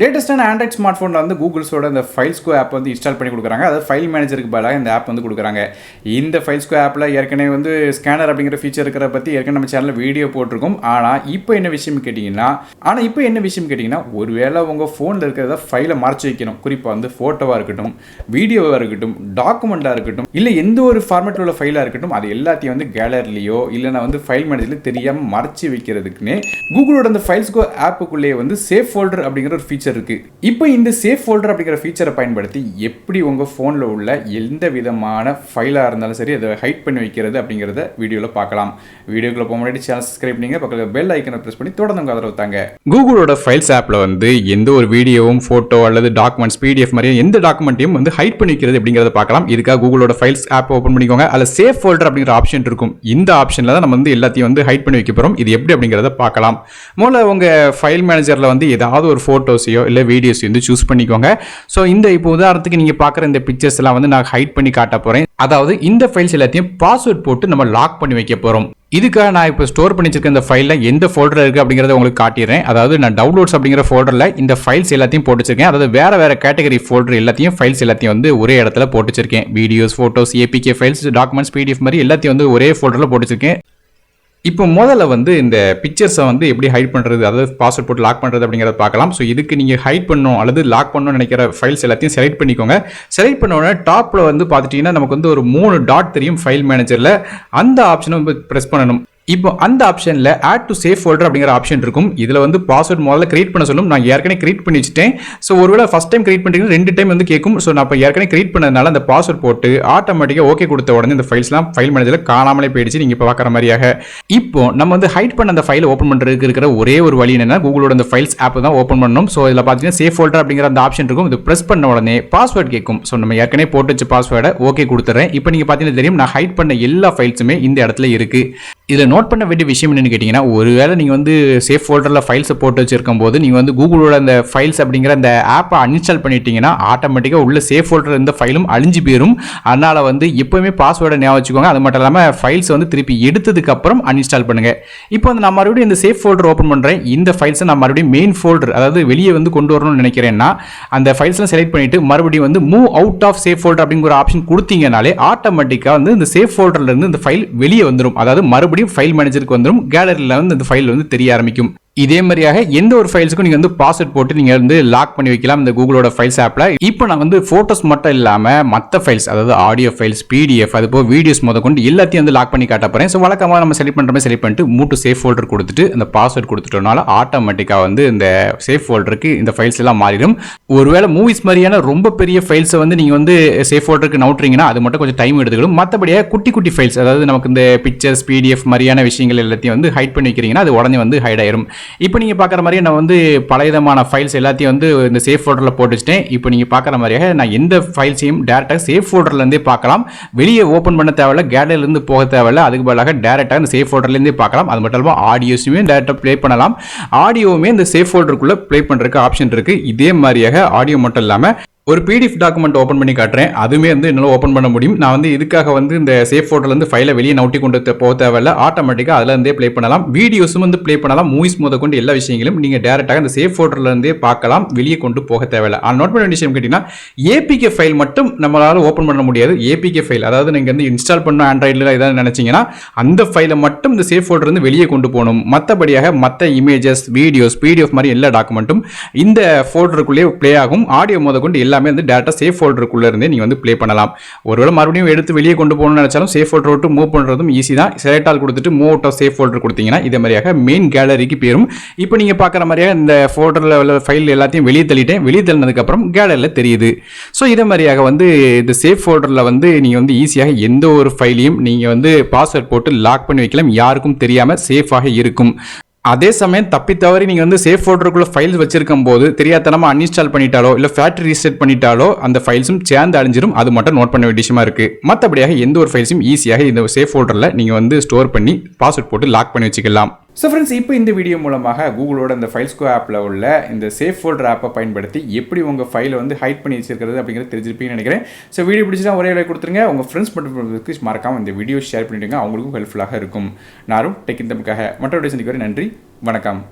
லேட்டஸ்ட்டான Android smart ஃபோனில் வந்து கூகுள்ஸோட இந்த ஃபைல்ஸ்கோ ஆப் வந்து இன்ஸ்டால் பண்ணி கொடுக்குறாங்க. அதாவது ஃபைல் மேனேஜருக்கு பதிலாக இந்த ஆப் வந்து கொடுக்குறாங்க. இந்த ஃபைல்ஸ்கோ ஆப்பில் ஏற்கனவே வந்து ஸ்கேனர் அப்படிங்கிற ஃபீச்சர் இருக்கிற பற்றி ஏற்கனவே நம்ம சேனலில் வீடியோ போட்டிருக்கோம். ஆனால் இப்போ என்ன விஷயம் கேட்டிங்கன்னா ஆனால் இப்போ என்ன விஷயம் கேட்டிங்கன்னா ஒருவேளை உங்கள் ஃபோனில் இருக்கிறத ஃபைலை மறைச்சி வைக்கணும். குறிப்பாக வந்து ஃபோட்டோவாக இருக்கட்டும் வீடியோவாக இருக்கட்டும் டாக்குமெண்ட்டாக இருக்கட்டும் இல்லை எந்த ஒரு ஃபார்மேட்டில் உள்ள ஃபைலாக இருக்கட்டும் அது எல்லாத்தையும் வந்து கேலரிலையோ இல்லைனா வந்து ஃபைல் மேனேஜரில் தெரியாமல் மறைச்சி வைக்கிறதுக்குன்னே கூகுளோட அந்த ஃபைல்ஸ்கோ ஆப்புக்குள்ளேயே வந்து சேஃப் ஃபோல்டர் அப்படிங்கிற ஒரு ஃபீச்சர் இருக்கு. இப்போ இந்த சேஃப் ஃபோல்டர் அப்படிங்கிற ஃபீச்சரை பயன்படுத்தி எப்படி உங்கள் ஃபோனில் உள்ள எந்த விதமான ஃபைலாக இருந்தாலும் சரி அதை ஹைட் பண்ணி வைக்கிறது அப்படிங்கிறத வீடியோவில் பார்க்கலாம். வீடியோக்குள்ள போக முன்னாடி சேனல் சப்ஸ்கிரைப் பண்ணிங்க பக்கத்தில் பெல் ஐக்கனை ப்ரெஸ் பண்ணி தொடர்ந்து உங்கள் ஆதரவு தாங்க. கூகுளோட ஃபைல்ஸ் ஆப்பில் வந்து எந்த ஒரு வீடியோவும் ஃபோட்டோ அல்லது டாக்குமெண்ட்ஸ் பிடிஎஃப் மாதிரி எந்த டாக்குமெண்ட்டையும் வந்து ஹைட் பண்ணி வைக்கிறது அப்படிங்கிறத பார்க்கலாம். இதுக்காக கூகுளோட ஃபைல்ஸ் ஆப் ஓப்பன் பண்ணிக்கோங்க. அதில் சேஃப் ஃபோல்டர் அப்படிங்கிற ஆப்ஷன் இருக்கும். இந்த ஆப்ஷனில் தான் நம்ம வந்து எல்லாத்தையும் வந்து ஹைட் பண்ணி வைக்க போகிறோம் இது எப்படி அப்படிங்கிறத பார்க்கலாம். முதல்ல உங்கள் ஃபைல் மேனேஜரில் வந்து ஏதாவது ஒரு ஃபோட்டோஸையோ இல்லை வீடியோஸ் வந்து சூஸ் பண்ணிக்கோங்க. ஸோ இந்த இப்போ உதாரணத்துக்கு நீங்கள் பார்க்குற இந்த பிக்சர்ஸ் எல்லாம் வந்து நான் ஹைட் பண்ணி காட்ட போகிறேன் அதாவது இந்த ஃபைல்ஸ் எல்லாத்தையும் பாஸ்வேர்ட் போட்டு நம்ம லாக் பண்ணி வைக்க போகிறோம் இதுக்காக நான் இப்போ ஸ்டோர் பண்ணி வச்சிருக்க இந்த ஃபைலில் எந்த ஃபோல்டர் இருக்குது அப்படிங்கிறத உங்களுக்கு காட்டிடுறேன். அதாவது நான் டவுன்லோட்ஸ் அப்படிங்கிற ஃபோல்டரில் இந்த ஃபைல்ஸ் எல்லாத்தையும் போட்டு வச்சிருக்கேன். அதாவது வேறு வேறு கேட்டகரி ஃபோல்டர் எல்லாத்தையும் ஃபைல்ஸ் எல்லாத்தையும் வந்து ஒரே இடத்துல போட்டு வச்சிருக்கேன். Videos photos APK files documents PDF மாதிரி எல்லாத்தையும் வந்து ஒரே ஃபோல்டரில் போட்டு வச்சிருக்கேன். இப்போ முதல்ல வந்து இந்த பிக்சர்ஸை வந்து எப்படி ஹைட் பண்ணுறது அதாவது பாஸ்வேர்ட் போட்டு லாக் பண்ணுறது அப்படிங்கிறத பார்க்கலாம். ஸோ இதுக்கு நீங்கள் ஹைட் பண்ணணும் அல்லது லாக் பண்ணணும்னு நினைக்கிற ஃபைல்ஸ் எல்லாத்தையும் செலக்ட் பண்ணிக்கோங்க. செலக்ட் பண்ண உடனே டாப்பில் வந்து பார்த்துட்டிங்கன்னா நமக்கு வந்து ஒரு மூணு டாட் தெரியும் ஃபைல் மேனேஜரில் அந்த ஆப்ஷனை வந்து ப்ரெஸ் பண்ணணும். இப்போ அந்த ஆப்ஷனில் ஆட் டு சேஃப் ஃபோல்டர் அப்படிங்கிற ஆப்ஷன் இருக்கும். இதில் வந்து பாஸ்வேர்ட் முதல்ல கிரியேட் பண்ண சொல்லும். நான் ஏற்கனவே கிரியேட் பண்ணி வச்சுட்டேன். ஸோ ஒருவேளை ஃபஸ்ட் டைம் கிரியேட் பண்ணுறீங்க ரெண்டு டைம் வந்து கேட்கும். ஸோ நான் இப்போ ஏற்கனவே கிரியேட் பண்ணதுனால அந்த பாஸ்வேர்ட் போட்டு ஆட்டோமேட்டிக்காக ஓகே கொடுத்த உடனே இந்த ஃபைல்ஸ்லாம் ஃபைல் மேனேஜரில் காணாமலே போயிடுச்சு. நீங்கள் இப்போ பார்க்குற மாதிரியாக. இப்போ நம்ம வந்து ஹைட் பண்ண அந்த ஃபைலை ஓப்பன் பண்ணுறதுக்கு இருக்கிற ஒரே ஒரு வழி என்னன்னா கூகுளோட அந்த ஃபைல்ஸ் ஆப் தான் ஓப்பன் பண்ணணும். ஸோ இதில் பார்த்தீங்கன்னா சேஃப் ஃபோல்டர் அப்படிங்கிற அந்த ஆப்ஷன் இருக்கும். இது ப்ரெஸ் பண்ண உடனே பாஸ்வேர்ட் கேட்கும். ஸோ நம்ம ஏற்கனவே போட்டு வச்ச பாஸ்வேர்டை ஓகே கொடுத்துறேன். இப்போ நீங்கள் பார்த்தீங்கன்னா தெரியும் நான் ஹைட் பண்ண எல்லா ஃபைல்ஸுமே இந்த இடத்துல இருக்குது இதில் நோட் பண்ண வேண்டிய விஷயம் என்னன்னு கேட்டிங்கன்னா ஒருவேளை நீங்கள் வந்து சேஃப் ஃபோல்டரில் ஃபைல்ஸை போட்டு வச்சிருக்கும் போது நீங்கள் வந்து கூகுளோட அந்த ஃபைல்ஸ் அப்படிங்கிற அந்த ஆப்பை அன்இன்ஸ்டால் பண்ணிட்டீங்கன்னா ஆட்டோமேட்டிக்காக உள்ள சேஃப் ஃபோல்டர் இந்த ஃபைலும் அழிஞ்சு போயிடும் அதனால் வந்து எப்போவுமே பாஸ்வேர்டை ஞாபகம் வச்சுக்கோங்க. அது மட்டும் இல்லாமல் ஃபைல்ஸ் வந்து திருப்பி எடுத்ததுக்கப்புறம் அன்இன்ஸ்டால் பண்ணுங்கள் இப்போ வந்து நான் மறுபடியும் இந்த சேஃப் ஃபோல்டர் ஓப்பன் பண்ணுறேன் இந்த ஃபைல்ஸை நான் மறுபடியும் மெயின் ஃபோல்டர் அதாவது வெளியே வந்து கொண்டு வரணும்னு நினைக்கிறேன்னா அந்த ஃபைல்ஸ்லாம் செலக்ட் பண்ணிட்டு மறுபடியும் வந்து move out of safe folder அப்படிங்கிற ஆப்ஷன் கொடுத்தீங்கனாலே ஆட்டோமேட்டிக்காக வந்து இந்த சேஃப் ஃபோல்டர்லேருந்து இந்த ஃபைல் வெளியே வந்துடும் அதாவது மறுபடியும் ஃபைல் மேனேஜருக்கு வந்துடும் கேலரியில் வந்து இந்த ஃபைல் வந்து தெரிய ஆரம்பிக்கும். இதே மாதிரியாக எந்த ஒரு ஃபைல்ஸுக்கும் நீங்கள் வந்து பாஸ்வேர்ட் போட்டு நீங்கள் வந்து லாக் பண்ணி வைக்கலாம் இந்த கூகுளோட ஃபைல்ஸ் ஆப்பில் இப்போ நான் வந்து ஃபோட்டோஸ் மட்டும் இல்லாமல் மற்ற ஃபைல்ஸ் அதாவது ஆடியோ ஃபைல்ஸ் பிடிஎஃப் அது போக வீடியோஸ் முத கொண்டு எல்லாத்தையும் வந்து லாக் பண்ணி காட்ட போகிறேன் ஸோ வழக்கமாக நம்ம செலக்ட் பண்ணுற மாதிரி செலக்ட் பண்ணிட்டு மூட்டு சேஃப் ஃபோல்டர் கொடுத்துட்டு அந்த பாஸ்வேர்ட் கொடுத்துட்டோம்னால ஆட்டோமேட்டிக்காக வந்து இந்த சேஃப் ஃபோல்டருக்கு இந்த ஃபைல்ஸ் எல்லாம் மாறிடும். ஒருவேளை மூவிஸ் மாதிரியான ரொம்ப பெரிய ஃபைல்ஸை வந்து நீங்கள் வந்து சேஃப் ஃபோல்டருக்கு நவுட்றீங்கன்னா அது மட்டும் கொஞ்சம் டைம் எடுத்துக்கணும் மற்றபடியாக குட்டி குட்டி ஃபைல்ஸ் அதாவது நமக்கு இந்த பிக்சர்ஸ் பிடிஎஃப் மாதிரியான விஷயங்கள் எல்லாத்தையும் வந்து ஹைட் பண்ணி வைக்கிறீங்கன்னா அது உடனே வந்து ஹைட் ஆயிரும். இப்போ நீங்கள் பார்க்குற மாதிரியே நான் வந்து பலவிதமான ஃபைல்ஸ் எல்லாத்தையும் வந்து இந்த சேஃப் ஃபோல்டரில் போட்டு வச்சிட்டேன் இப்போ நீங்கள் பார்க்குற மாதிரியாக நான் எந்த ஃபைல்ஸையும் டேரெக்டாக சேஃப் ஃபோல்டர்லேருந்தே பார்க்கலாம். வெளியே ஓப்பன் பண்ண தேவையில்ல கேலரிலேருந்து போக தேவையில்ல. அதுக்கு பதிலாக டேரெக்டாக இந்த சேஃப் ஃபோல்டர்லேருந்தே பார்க்கலாம். அது மட்டும் இல்லாமல் ஆடியோஸுமே டேரெக்டாக ப்ளே பண்ணலாம். ஆடியோவுமே இந்த சேஃப் ஃபோல்டருக்குள்ளே ப்ளே பண்ணுறதுக்கு ஆப்ஷன் இருக்குது இதே மாதிரியாக ஆடியோ மட்டும் இல்லாமல் ஒரு பிடிஎஃப் டாக்குமெண்ட் ஓப்பன் பண்ணி காட்டுறேன். அதுவுமே வந்து என்னால் ஓப்பன் பண்ண முடியும். நான் வந்து இதுக்காக வந்து இந்த சேஃப் ஃபோட்டோலேருந்து ஃபைலை வெளியே நவுட்டி கொண்டு போக தேவையில்ல. ஆட்டோமேட்டிக்காக அதுலேருந்தே ப்ளே பண்ணலாம். வீடியோஸும் வந்து ப்ளே பண்ணலாம். மூவிஸ் முத கொண்டு எல்லா விஷயங்களும் நீங்கள் டேரெக்டாக இந்த சேஃப் ஃபோட்டோலேருந்தே பார்க்கலாம். வெளியே கொண்டு போக தேவையில்ல. ஆனால் நோட் பண்ண விஷயம் கேட்டிங்கன்னா ஏபிகே ஃபைல் மட்டும் நம்மளால் ஓப்பன் பண்ண முடியாது. ஏபிகே ஃபைல் அதாவது நீங்கள் வந்து இன்ஸ்டால் பண்ண ஆண்ட்ராய்டில் ஏதாவது நினச்சிங்கன்னா அந்த ஃபைலை மட்டும் இந்த சேஃப் ஃபோட்டோலேருந்து வெளியே கொண்டு போகணும். மற்றபடியாக மற்ற இமேஜஸ் வீடியோஸ் பிடிஎஃப் மாதிரி எல்லா டாக்குமெண்ட்டும் இந்த ஃபோட்டோக்குள்ளேயே ப்ளே ஆகும். ஆடியோ முத கொண்டு எல்லாமே வந்து டேட்டா சேஃப் ஃபோல்டருக்குள்ளே இருந்தே நீங்கள் வந்து ப்ளே பண்ணலாம். ஒருவேளை மறுபடியும் எடுத்து வெளியே கொண்டு போகணும்னு நினச்சாலும் சேஃப் ஃபோல்டர் விட்டு மூவ் பண்ணுறதும் ஈஸி தான். செலக்ட் ஆல் கொடுத்துட்டு move out of safe folder கொடுத்தீங்கன்னா இதே மாதிரியாக மெயின் கேலரிக்கு போயிடும் இப்போ நீங்கள் பார்க்குற மாதிரியாக இந்த ஃபோல்டரில் உள்ள ஃபைல் எல்லாத்தையும் வெளியே தள்ளிட்டேன். வெளியே தள்ளினதுக்கப்புறம் கேலரியில் தெரியுது. ஸோ இதே மாதிரியாக வந்து இந்த சேஃப் ஃபோல்டரில் வந்து நீங்கள் வந்து ஈஸியாக எந்த ஒரு ஃபைலையும் நீங்கள் வந்து பாஸ்வேர்ட் போட்டு லாக் பண்ணி வைக்கலாம். யாருக்கும் தெரியாமல் சேஃபாக இருக்கும். அதே சமயம் தப்பி தவறி நீங்கள் வந்து சேஃப் ஃபோல்டருக்குள்ள ஃபைல்ஸ் வச்சிருக்கும் போது தெரியாதனமாக அன்இன்ஸ்டால் பண்ணிட்டாலோ இல்லை ஃபேக்டரி ரீசெட் பண்ணிட்டாலோ அந்த ஃபைல்ஸும் சேர்ந்து அழிஞ்சிரும். அது மட்டும் நோட் பண்ண வேண்டிய விஷயமா இருக்குது மற்றபடியாக எந்த ஒரு ஃபைல்ஸும் ஈஸியாக இந்த சேஃப் ஃபோல்டரில் நீங்கள் வந்து ஸ்டோர் பண்ணி பாஸ்வேர்ட் போட்டு லாக் பண்ணி வச்சுக்கலாம். ஸோ ஃப்ரெண்ட்ஸ் இப்போ இந்த வீடியோ மூலமாக கூகுளோட இந்த ஃபைல்ஸ்கோ ஆப்பில் உள்ள இந்த சேஃப் ஃபோல்டர் ஆப்பை பயன்படுத்தி எப்படி உங்கள் ஃபைலை வந்து ஹைட் பண்ணி வச்சிருக்கிறது அப்படிங்கிறத தெரிஞ்சிருப்பீங்கன்னு நினைக்கிறேன். ஸோ வீடியோ பிடிச்சா ஒரே லைக் கொடுத்துருங்க. உங்கள் ஃப்ரெண்ட்ஸ் மட்டும் மறக்காம இந்த வீடியோ ஷேர் பண்ணிவிடுங்க அவங்களுக்கும் ஹெல்ப்ஃபுல்லாக இருக்கும். நாரும் டெக்கின் தமுக்காக மற்றொரு சந்திக்கு வரை நன்றி. வணக்கம்.